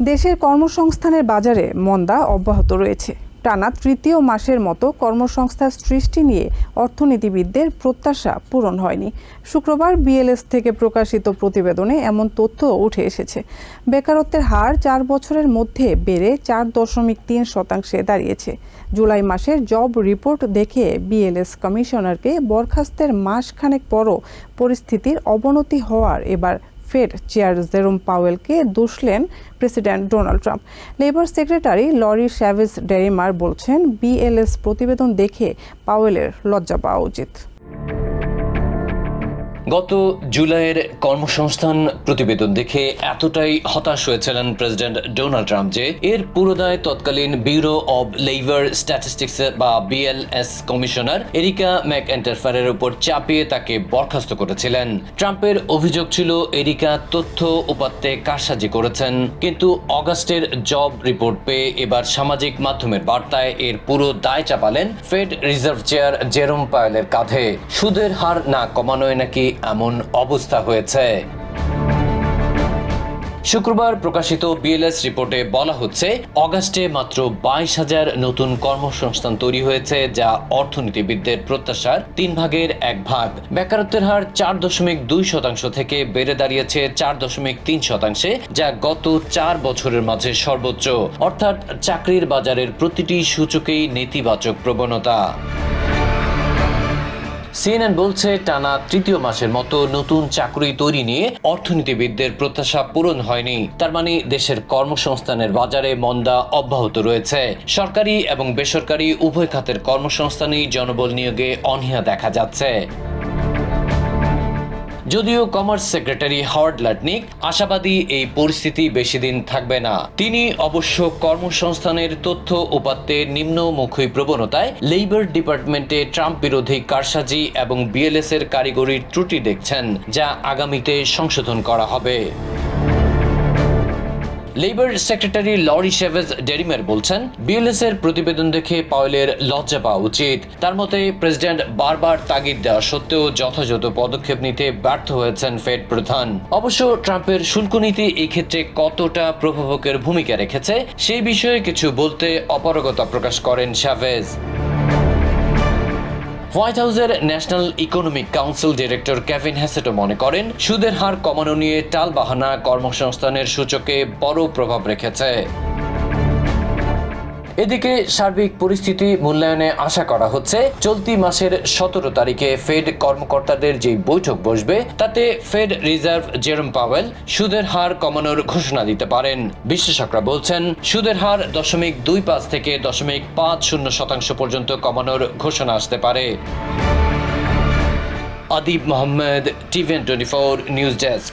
দেশের কর্মসংস্থানের বাজারে মন্দা অব্যাহত রয়েছে। টানা তৃতীয় মাসের মতো কর্মসংস্থার সৃষ্টি নিয়ে অর্থনীতিবিদদের প্রত্যাশা পূরণ হয়নি। শুক্রবার বিএলএস থেকে প্রকাশিত প্রতিবেদনে এমন তথ্য উঠে এসেছে। বেকারত্বের হার চার বছরের মধ্যে বেড়ে চার দশমিক তিন শতাংশে দাঁড়িয়েছে। জুলাই মাসের জব রিপোর্ট দেখে বিএলএস কমিশনারকে বরখাস্তের মাসখানেক পরও পরিস্থিতির অবনতি হওয়ার এবার ফেড চেয়ার জেরোম পাওয়েলকে দুষলেন president Donald Trump. Labor secretary Lori Chavez DeRemer বলছেন, বিএলএস প্রতিবেদন দেখে পাওয়েলের লজ্জা পাওয়া উচিত। গত জুলাইয়ের কর্মসংস্থান প্রতিবেদন দেখে এতটাই হতাশ হয়েছিলেন প্রেসিডেন্ট ডোনাল্ড ট্রাম্প যে এর পুরোদায় তৎকালীন ব্যুরো অব লেবার স্ট্যাটিস্টিক্স বা বিএলএস কমিশনার এরিকা ম্যাক এন্টারফারের উপর চাপিয়ে তাকে বরখাস্ত করেছিলেন। ট্রাম্পের অভিযোগ ছিল, এরিকা তথ্য উপাত্তে কারসাজি করেছেন। কিন্তু অগাস্টের জব রিপোর্ট পেয়ে এবার সামাজিক মাধ্যমের বার্তায় এর পুরো দায় চাপালেন ফেড রিজার্ভ চেয়ার জেরোম পায়েলের কাঁধে। সুদের হার না কমানোয় নাকি এমন অবস্থা হয়েছে। শুক্রবার প্রকাশিত বিএলএস রিপোর্টে বলা হচ্ছে, অগাস্টে মাত্র বাইশ হাজার নতুন কর্মসংস্থান তৈরি হয়েছে, যা অর্থনীতিবিদদের প্রত্যাশার তিন ভাগের এক ভাগ। বেকারত্বের হার চার দশমিক দুই শতাংশ থেকে বেড়ে দাঁড়িয়েছে চার দশমিক তিন শতাংশে, যা গত চার বছরের মাঝে সর্বোচ্চ। অর্থাৎ চাকরির বাজারের প্রতিটি সূচকেই নেতিবাচক প্রবণতা। সিএনএন বলছে, টানা তৃতীয় মাসের মতো নতুন চাকরি তৈরি নিয়ে অর্থনীতিবিদদের প্রত্যাশা পূরণ হয়নি। তার মানে দেশের কর্মসংস্থানের বাজারে মন্দা অব্যাহত রয়েছে। সরকারি এবং বেসরকারি উভয় খাতের কর্মসংস্থানেই জনবল নিয়োগে অনীহা দেখা যাচ্ছে। যদিও কমার্স সেক্রেটারি হাওয়ার্ড লাটনিক, আশাবাদী এই পরিস্থিতি বেশি দিন থাকবে না। তিনি অবশ্য কর্মসংস্থানের তথ্য উপাত্তে নিম্নমুখী প্রবণতায় লেবার ডিপার্টমেন্টে ট্রাম্প বিরোধী কারসাজি এবং বিএলএস এর কারিগরির ত্রুটি দেখছেন, যা আগামীতে সংশোধন করা হবে। লেবার সেক্রেটারি লরি শেভেজ ডেরিমের বলছেন বিএলএস এর প্রতিবেদন দেখে পাওয়েলের লজ্জা পাওয়া উচিত। তার মতে, প্রেসিডেন্ট বারবার তাগিদ দেওয়া সত্ত্বেও যথাযথ পদক্ষেপ নিতে ব্যর্থ হয়েছেন ফেড প্রধান। অবশ্য ট্রাম্পের শুল্ক নীতি এই ক্ষেত্রে কতটা প্রভাবকের ভূমিকা রেখেছে, সেই বিষয়ে কিছু বলতে অপারগতা প্রকাশ করেন শাভেজ হোয়াইট হাউসের National Economic Council director Kevin হ্যাসেটো মনে করেন, সুদের হার কমানো নিয়ে টালবাহানা কর্মসংস্থানের সূচকে বড় প্রভাব রেখেছে। এদিকে সার্বিক পরিস্থিতি মূল্যায়নে আশা করা হচ্ছে, চলতি মাসের সতেরো তারিখে ফেড কর্মকর্তাদের যে বৈঠক বসবে, তাতে ফেড রিজার্ভ জেরম পাওয়েল সুদের হার কমানোর ঘোষণা দিতে পারেন। বিশ্লেষকরা বলছেন, সুদের হার দশমিক দুই পাঁচ থেকে দশমিক পাঁচ শূন্য শতাংশ পর্যন্ত কমানোর ঘোষণা আসতে পারে। Adib Mohammad টিভেন twenty four news desk.